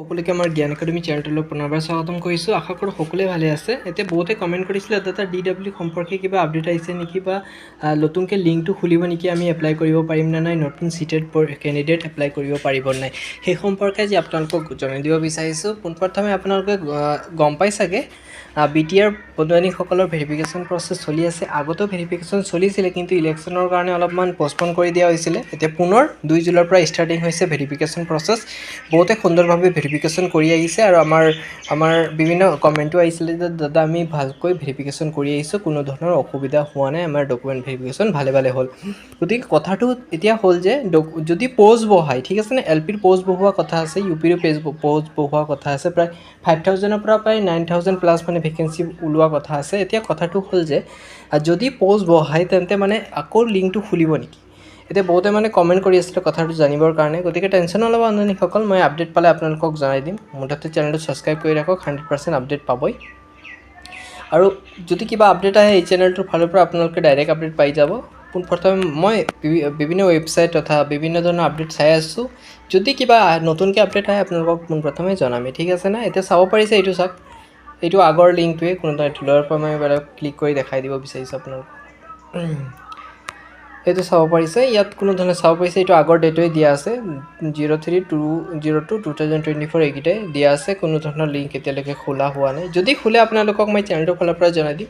সকলোকে আমাৰ জ্ঞান একাডেমী চেনেলটোলৈ পুনৰবাৰ স্বাগতম কৰিছোঁ। আশা কৰোঁ সকলোৱে ভালে আছে। এতিয়া বহুতে কমেণ্ট কৰিছিলে দাদা ডি ডাব্লিউ সম্পৰ্কে কিবা আপডেট আহিছে নেকি বা নতুনকৈ লিংকটো খুলিব নেকি আমি এপ্লাই কৰিব পাৰিম নে নাই? নতুন চিটেড কেণ্ডিডেট এপ্লাই কৰিব পাৰিব নাই? সেই সম্পৰ্কে আজি আপোনালোকক জনাই দিব বিচাৰিছোঁ। পোনপ্ৰথমে আপোনালোকে গম পাই চাগে বি টি আৰ বন্ধুবান্ধীসকলৰ ভেৰিফিকেশ্যন প্ৰচেছ চলি আছে। আগতেও ভেৰিফিকেশ্যন চলিছিলে, কিন্তু ইলেকশ্যনৰ কাৰণে অলপমান পষ্টপন কৰি দিয়া হৈছিলে। এতিয়া পুনৰ দুই জুলাইৰ পৰা ষ্টাৰ্টিং হৈছে ভেৰিফিকেশ্যন প্ৰচেছ বহুতে সুন্দৰভাৱে ভেৰিফিকেশ্যন কৰি আহিছে আৰু আমাৰ আমাৰ বিভিন্ন কমেণ্টো আহিছিলে যে, দাদা, আমি ভালকৈ ভেৰিফিকেশ্যন কৰি আহিছোঁ, কোনো ধৰণৰ অসুবিধা হোৱা নাই, আমাৰ ডকুমেণ্ট ভেৰিফিকেশ্যন ভালে ভালে হ'ল। গতিকে কথাটো এতিয়া হ'ল যে যদি প'ষ্ট বহায় ঠিক আছে নে? এল পিৰ প'ষ্ট বহোৱা কথা আছে ইউ পিৰো পেজ প'ষ্ট বহোৱা কথা আছে, প্ৰায় ফাইভ থাউজেণ্ডৰ পৰা প্ৰায় নাইন থাউজেণ্ড প্লাছ মানে ভেকেঞ্চি ওলোৱা কথা আছে এতিয়া কথাটো হ'ল যে যদি প'ষ্ট বহায় তেন্তে মানে আকৌ লিংকটো খুলিব নেকি? এতিয়া বহুতে মানে কমেণ্ট কৰি আছিলে কথাটো জানিবৰ কাৰণে গতিকে টেনশ্যন নল'ব আনন্দনীসকল মই আপডেট পালে আপোনালোকক জনাই দিম। মুঠতে চেনেলটো ছাবস্ক্ৰাইব কৰি ৰাখক হাণ্ড্ৰেড পাৰ্চেণ্ট আপডেট পাবই। আৰু যদি কিবা আপডেট আহে এই চেনেলটোৰ ফালৰ পৰা আপোনালোকে ডাইৰেক্ট আপডেট পাই যাব। পোনপ্ৰথমে মই বিভি- বিভিন্ন ৱেবছাইট তথা বিভিন্ন ধৰণৰ আপডেট চাই আছোঁ। যদি কিবা নতুনকৈ আপডেট আহে আপোনালোকক পোনপ্ৰথমে জনামেই। ঠিক আছে না? এতিয়া চাব পাৰিছে এইটো চাওক। এইটো আগৰ লিংকটোৱে কোনো এটা লোৱাৰ পৰা মই বেলেগ ক্লিক কৰি দেখাই দিব বিচাৰিছোঁ আপোনালোকক। এইটো চাব পাৰিছে, ইয়াত কোনো ধৰণে চাব পাৰিছে, এইটো আগৰ ডেটে দিয়া আছে, zero' three two, zero' two two thousand twenty four এইকেইটাই দিয়া আছে, কোনো ধৰণৰ লিংক এতিয়ালৈকে খোলা হোৱা নাই। যদি খোলে, আপোনালোকক মই চেনেলটোৰ ফালৰ পৰা জনাই দিম।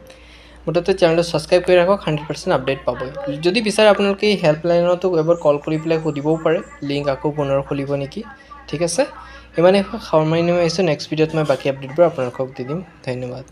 মুঠতে চেনেলটো ছাবস্ক্রাইব কৰি ৰাখক হাণ্ড্ৰেড পাৰ্চেণ্ট আপডেট পাবই যদি বিচাৰে আপোনালোকে এই হেল্পলাইনতো এবাৰ কল কৰি পেলাই সুধিবও পাৰে লিংক আকৌ পুনৰ খুলিব নেকি, ঠিক আছে? ইমানেই সামৰণি মাৰিছোঁ নেক্সট ভিডিঅ'ত মই বাকী আপডেটবোৰ আপোনালোকক দি দিম। ধন্যবাদ।